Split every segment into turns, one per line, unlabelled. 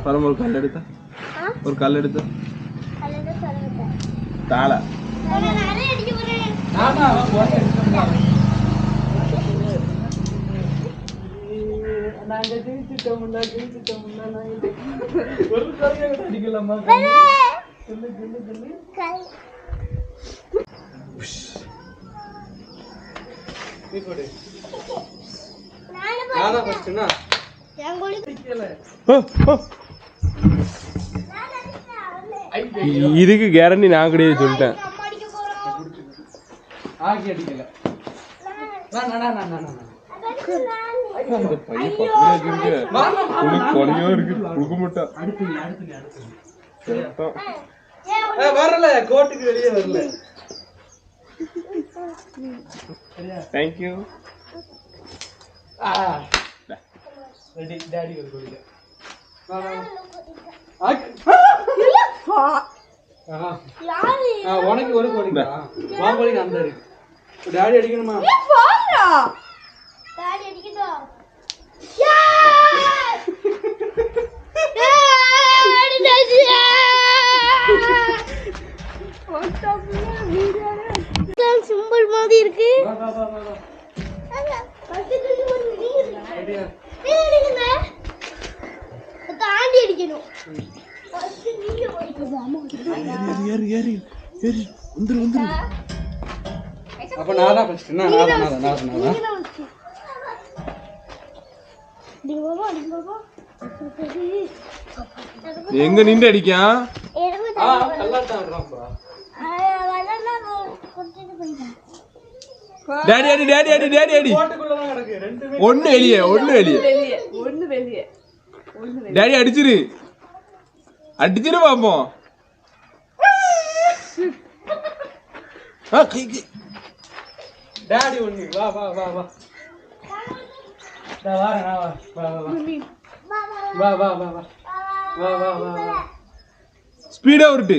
സ്ഥലം ഒരു
കല്ലെടുത്ത.
ഒരു കല്ലെടുത്ത്.
താള.
ഞാൻ ஃபர்ஸ்ட்னா
இதுக்கு கேரண்டி நான் கிடையாது சொல்லிட்டேன்.
வரல கோட்டுக்கு வெளியே வரல
தேங்க்யூ
ரெடி டேடி ஒரு கொடுங்க உனக்கு ஒரு கோடிங்களா உன் கோடிக்கு அந்த இருக்கு. டாடி அடிக்கணுமா?
டாடி மாதிரி இருக்கு. தாண்டி அடிக்கணும்.
ஏறி ஏறி ஏறி
ஏறி
எங்க நின்று
அடிக்கா
டேடி அடி டேடி அடி டேடி அடி ஒன்னு வெளியே ஒன்னு வெளியே.
ஒன்னு வெளியே.
டேடி அடிச்சிரு. அடிச்சிரு பாப்போம் ஆ, கை கை.
டாடி ஒண்ணு வா வா வா வா. வா வா வா. வா வா வா வா. வா வா வா வா.
ஸ்பீடா உருட்டு.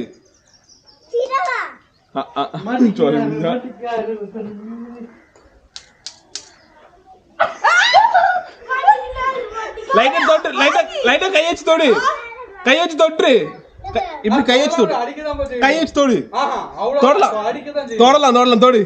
லைட்டா தொட்டு லைட்டா லைட்டா கை வச்சு தொடு. கை வச்சு தொட்டுரு க- இப்படி கை வச்சு தொடு
அடிக்கதான் போச்சு.
கை வச்சு தொடு
ஆஹா, அவ்வளவு
தொடலாம்.
அடிக்கதான் செய்யும்.
தொடலாம் தொடலாம் தொடு